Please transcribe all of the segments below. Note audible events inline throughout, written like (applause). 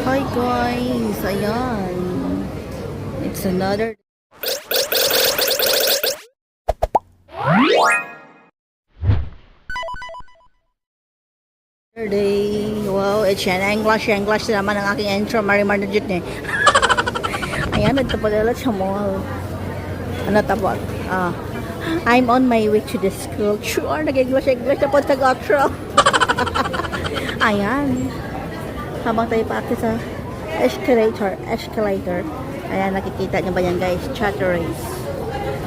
Hi guys! Ayan. It's another day. Wow, it's yan. English, English naman ang aking intro. Marimar na dyan eh. (laughs) Ayan, nagtapadala sa mall. Ano tabot? Ah. I'm on my way to the school. Sure, nag-English, English na po tag-outro. (laughs) Ayan. Habang tayo pa sa escalator, escalator. Ayan, nakikita niyo ba yan guys? Chatter race.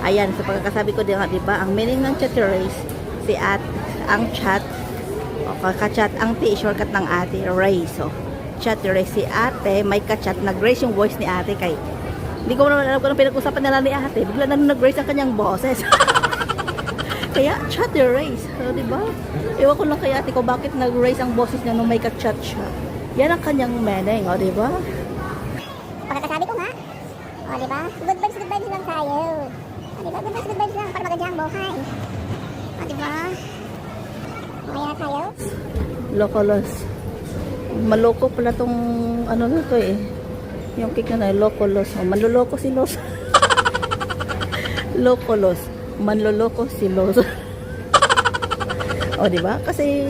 Ayan, sa pagkakasabi ko din nga, di ba? Ang meaning ng chatter race, si at, ang chat, o kakachat, ang T, shortcut ng ate, race. So, chatter race, si ate, may kachat, nag-raise yung voice ni ate kay, hindi ko naman alam kung anong pinag-usapan nila ni ate. Bigla na nag-raise ang kanyang boses. (laughs) Kaya, chat your race. So, di ba? Ewan ko lang kay ate ko bakit nag-raise ang boses niya nung may ka-chat siya. Yan ang kanyang meaning, o, di ba? Pagkakasabi ko nga. O, di ba? Good vibes, good vibes lang tayo. O, di ba? Good vibes, good vibes lang para maganda ang buhay. O, di ba? Mamaya na tayo. Locolos. Maloko pala tong ano na to eh. Yung cake na na, Locolos. O, manloloko si Los. (laughs) Locolos. Manloloko si Los. (laughs) o, di ba? Kasi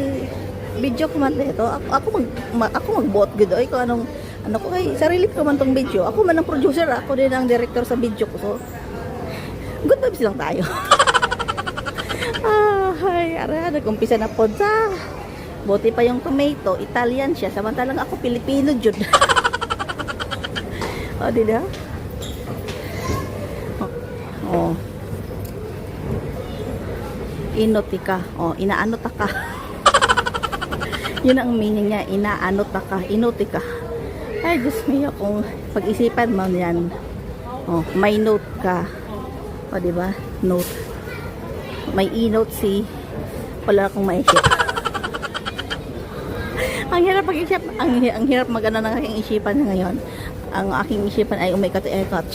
video ko man ito. Ako, ako mag ma, ako mag-bot good ay kung anong ano ko kay sarili ko man tong video. Ako man ang producer, ako din ang director sa video ko. So, good vibes lang tayo. (laughs) Ay, ara, nag-umpisa na po sa. Buti pa yung tomato, Italian siya. Samantalang ako, Pilipino, jud. (laughs) o, di ba? Oh. Inotika. Oh, inaano ta ka. (laughs) Yun ang meaning niya, inaano ta ka, inotika. Ay, Diyos mio, kung pag-isipan mo yan. Oh, may note ka. O, di ba? Note. May e-note si wala akong maisip. (laughs) ang hirap pag-isip, ang, ang hirap magana ng aking isipan ngayon. Ang aking isipan ay umikot-ikot.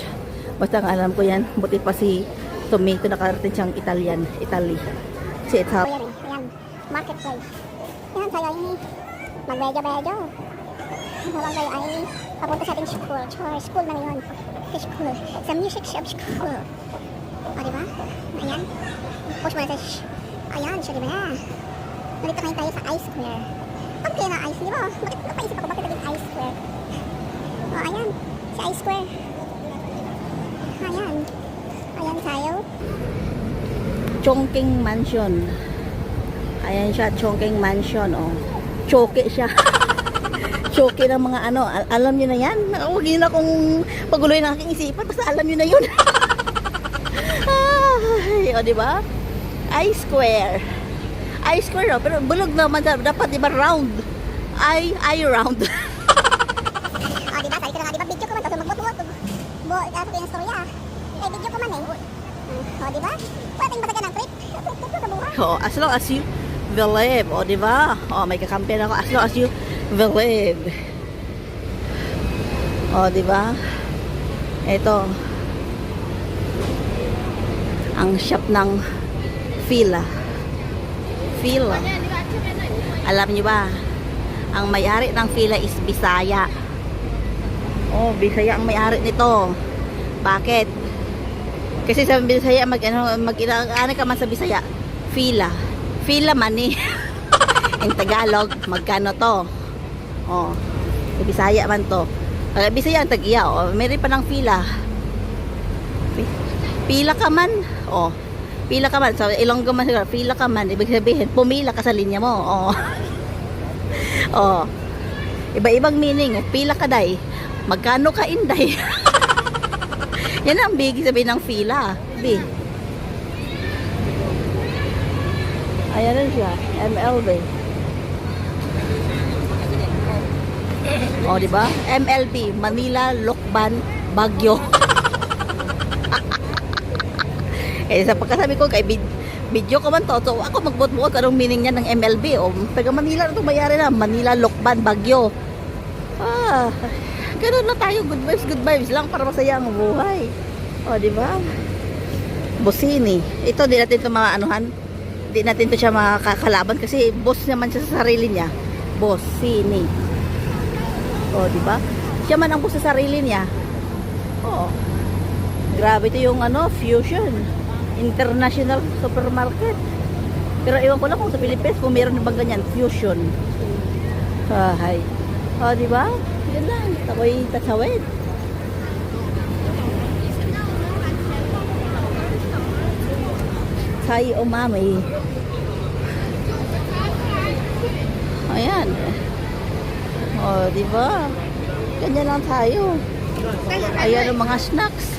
Basta ang alam ko yan, buti pa si Tomato nakarating siyang Italian, Italy. Si Itap. Marketplace. Yan, tayo ay mag-medyo-medyo. Habang tayo ay papunta sa ating school. Char, school na yun. School. Sa music shop school. O, di ba? Ayan. Push mo na sa sh- Ayan, siya, di ba? Nandito ngayon tayo sa I-Square. Pag kaya na ice, di ba? Bakit napaisip ako bakit naging I-Square? O, ayan. Sa I-Square. Ayan. Ayan tayo. Chongqing Mansion. Ayan siya, Chongqing Mansion, oh. Choke siya. (laughs) Choke ng mga ano, al- alam niyo na yan. Huwag niyo na kung paguloy ng aking isipan, basta alam niyo na yun. (laughs) Ay, o, di ba? I square. I square, oh, pero bulog naman, dapat di ba round? I, I round. Ah, (laughs) di ba? Sabi ko na nga, di ba? Video ko man to. So, magbot-bot. Bo, ako yung storya. Eh, video ko man eh. Hmm. Oh, di ba? Basagan ng trip. Trip ko sa buhay. oh, as long as you believe, o, di ba? Oh, may kakampiyan ako, as long as you believe. O, di ba? Ito. Ang shop ng Fila. Fila. Alam niyo ba? Ang may-ari ng Fila is Bisaya. Oh, Bisaya ang may-ari nito. Bakit? Kasi sa Bisaya mag ano mag ano ka man sa Bisaya? Fila. Fila (laughs) money. In Tagalog, magkano to? Oh. Sa Bisaya man to. Pag Bisaya ang tag-iya, oh, meron pa ng fila. Pi- Pila ka man. Oh. Pila ka man. Sa Ilonggo man siguro, pila ka man. Ibig sabihin, pumila ka sa linya mo. Oh. (laughs) oh. Iba-ibang meaning. Pila ka day. Magkano ka inday? (laughs) Yan ang big sabihin ng fila. Big. Ayan na siya. MLB. O, di ba? MLB, Manila, Lokban, Bagyo. (laughs) eh, sa pagkasabi ko, kay vid- video ko man to, so ako magbot-buot anong meaning niya ng MLB. O, taga Manila na ito mayari na. Manila, Lokban, Bagyo. Ah, ganun na tayo. Good vibes, good vibes lang para masaya ang buhay. O, di ba? Bosini. Ito, di natin ito mga. Di natin ito siya makakalaban kasi boss naman siya sa sarili niya. Bosini. O, O, di ba? Siya man ang gusto sa sarili niya. Oo. Grabe ito yung ano, Fusion. International Supermarket. Pero ewan ko lang kung sa Pilipinas kung meron na ba ganyan, Fusion. Ahay. O, di ba? Yun lang. Ako'y tatawid. Thai umami. Ayan. O, di ba? Ganyan lang tayo. Ayan ang mga snacks.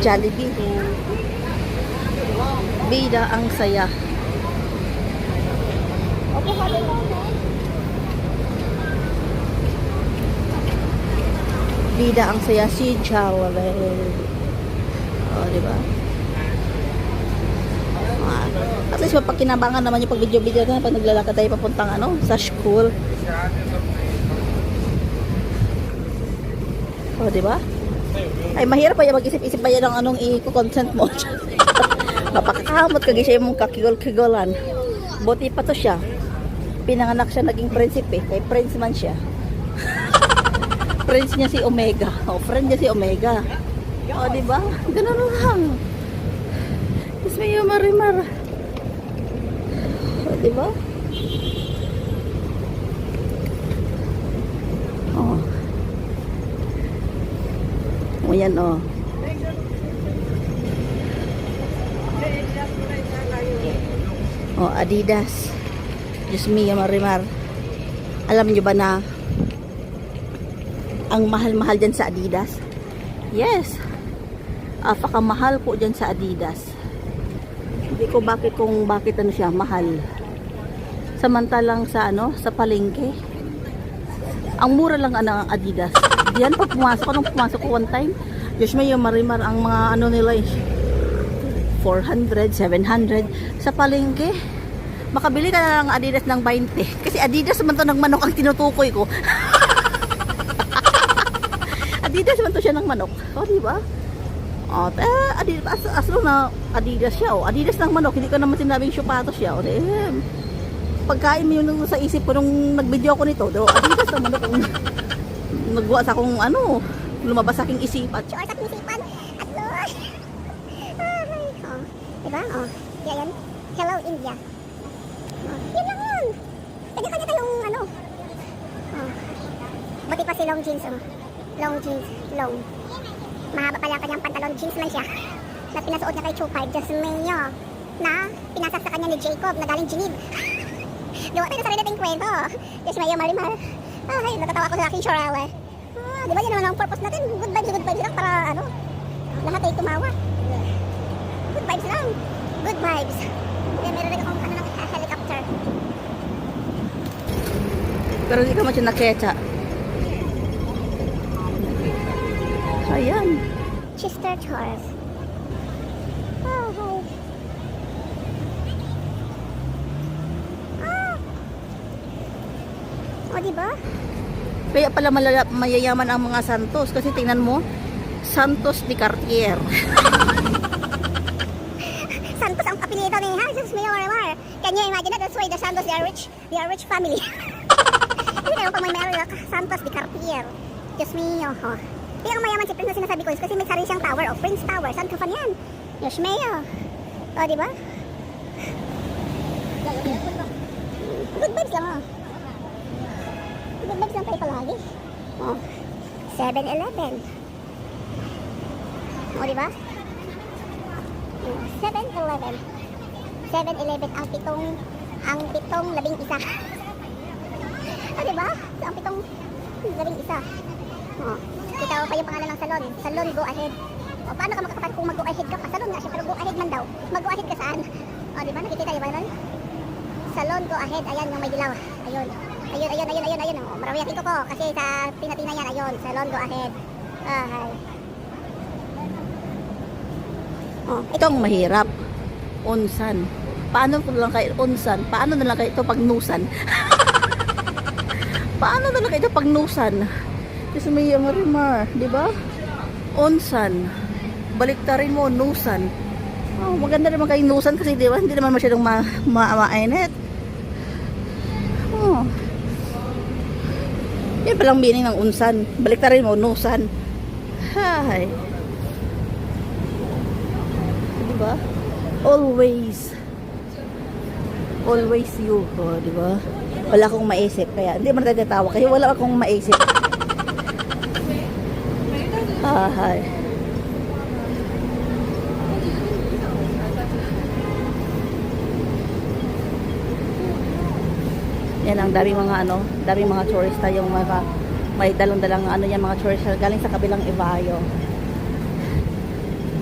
Jollibee. Bida ang saya. Bida ang saya si Jollibee. O, di ba? Ah, At least mapakinabangan naman yung pag video-video na pag naglalakad tayo papuntang ano, sa school. O, di ba? Ay, mahirap pa yan mag-isip-isip pa yan ng anong i-consent mo. (laughs) Mapakakamot kagi siya yung kakigol-kigolan. Buti pa to siya. Pinanganak siya naging prinsipe. Kay prince man siya. Prince niya si Omega. O, friend niya si Omega. O, di ba? Ganun lang. Diyos may marimar. O, di ba? O. O, yan o. O, Adidas. Diyos mio, marimar. Alam niyo ba na ang mahal-mahal dyan sa Adidas? Yes. Apakamahal po dyan sa Adidas. Hindi ko bakit kung bakit ano siya mahal. Samantalang sa ano, sa palengke. Ang mura lang ano ang Adidas. Diyan pa pumasok anong pumasok ko one time. Diyos may yung marimar ang mga ano nila eh. 400, 700 sa palengke. Makabili ka na ng Adidas ng 20. Kasi Adidas man to ng manok ang tinutukoy ko. (laughs) Adidas man to siya ng manok. O, di ba? O, eh, Adidas, as, na Adidas siya, o. Adidas ng manok, hindi ko naman sinabing syupatos siya, o. Eh, pagkain mo yun sa isip ko nung nag-video ko nito, do, Adidas ng manok, ang (laughs) nagbuwa sa akong, ano, lumabas aking isipan. Sure sa pinisipan. At Lord. Ay, oh. Diba? Oh. Kaya yan. Hello, India. Oh. Yun lang yun. Kanya-kanya tayong ano. Oh. Buti pa si long jeans. Oh. Long jeans. Long. Mahaba pala ang kanyang pantalon. Jeans man siya. (laughs) Na pinasuot niya kay Chupay. Just mayo. Na pinasok sa kanya ni Jacob na galing Genib. Gawa (laughs) tayo sa sarili nating kwento. Just mayo marimar. Ay, natatawa ko sa aking chorale. Ah, di ba yun naman ang purpose natin? Good vibes, good vibes lang para ano, lahat ay tumawa. Good vibes lang. Good vibes. Kaya meron rin akong ano helicopter. Pero hindi ka man siya naketsa. Ayan. Chester Charles. Oh, hi. Ah. O, di ba? Kaya pala malala, mayayaman ang mga Santos. Kasi tingnan mo, Santos de Cartier. (laughs) Santos ang apelido ni? Jesus Mayor. Can you imagine that? That's why the Santos, they are rich. They are rich family. (laughs) Kasi kayo pag may Mayor Santos de Cartier. Diyos mio. Oh. Kaya ang mayaman si Prince na sinasabi ko is kasi may sarili siyang tower. Oh, Prince Tower. Saan ka fan yan? Diyos mio. O, di ba? Good vibes lang, oh. Good vibes lang tayo palagi. Oh. 7-Eleven. O, di ba? 7-Eleven. 7-Eleven ang pitong ang pitong labing isa. ah, (laughs) di ba? Ang pitong labing isa. Oh. Kita ko pa yung pangalan ng salon. Salon go ahead. O paano ka makakapag kung mag-go ahead ka? Salon nga siya, pero go ahead man daw. Mag-go ahead ka saan? O, di ba? Nakikita niyo ba? Salon go ahead. Ayan, yung may dilaw. Ayun. Ayun, ayun, ayun, ayun, ayun. O, marawiyakin ko po. Kasi sa pinatina yan, ayun. Salon go ahead. Ah, hi. Oh, ito ang mahirap. Unsan. Paano ko lang kayo unsan? Paano na lang kayo ito pagnusan? (laughs) Paano na lang kayo ito pagnusan? Kasi may Marimar, di ba? Onsan. Baliktarin mo, Nusan. Oh, maganda naman kay Nusan kasi di ba? Hindi naman masyadong ma ma. Oh. Yan palang meaning ng Unsan. Baliktarin mo, Nusan. Hi. Di ba? Always. Always you, oh, di ba? Wala akong maisip kaya hindi man nagtatawa kasi wala akong maisip. Ah, hay. Yan ang daming mga ano, daming mga tourista yung mga may dalang-dalang ano yan mga tourista galing sa kabilang Ibayo.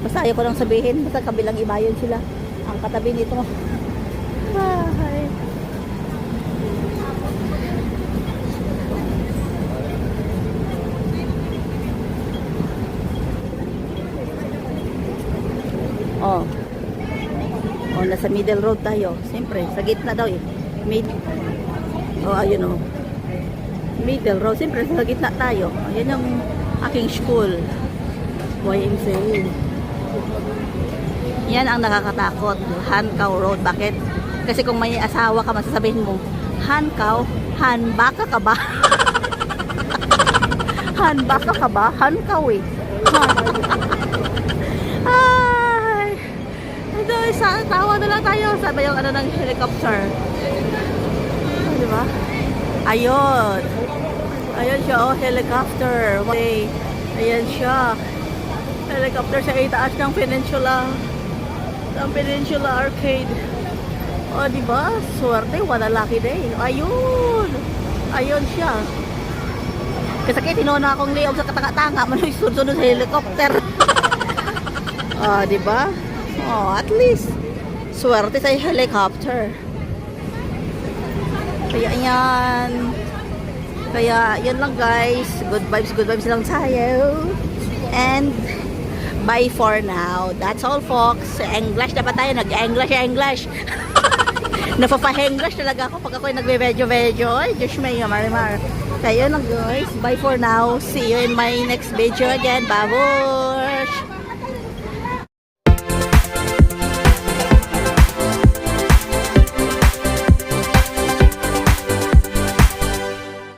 Basta ayaw ko lang sabihin, basta kabilang Ibayo sila. Ang katabi nito. (laughs) Ay. Oh. Oh, nasa middle road tayo. Siyempre, sa gitna daw eh. Mid Oh, ayun oh. Middle road. Siyempre, sa gitna tayo. Ayan yung aking school. YMCA. Yan ang nakakatakot. Hankaw Road. Bakit? Kasi kung may asawa ka, masasabihin mo, Hankaw, hanbaka ka ba? (laughs) hanbaka ka ba? Hankaw eh. Han. Ay! Isa, tawa na lang tayo. Sabi yung ano ng helicopter. Ah, di ba? Ayun. Ayun siya, oh, helicopter. Okay. Ayan siya. Helicopter sa itaas ng peninsula. Ng peninsula arcade. O, di ba? Swerte, wala lucky day. Ayun. Ayun siya. Kasi kaya tinuna akong liog sa katanga-tanga. Manoy sunod sa helicopter. (laughs) Ah, di ba? Oh, at least swerte sa helicopter. Kaya yan. Kaya yan lang guys. Good vibes, good vibes lang tayo. And bye for now. That's all folks. English dapat tayo. Nag-English, English. (laughs) Napapa-English talaga ako pag ako'y nagbe-video-video. Ay, Diyos may marimar. Kaya yun lang guys. Bye for now. See you in my next video again. Bye-bye.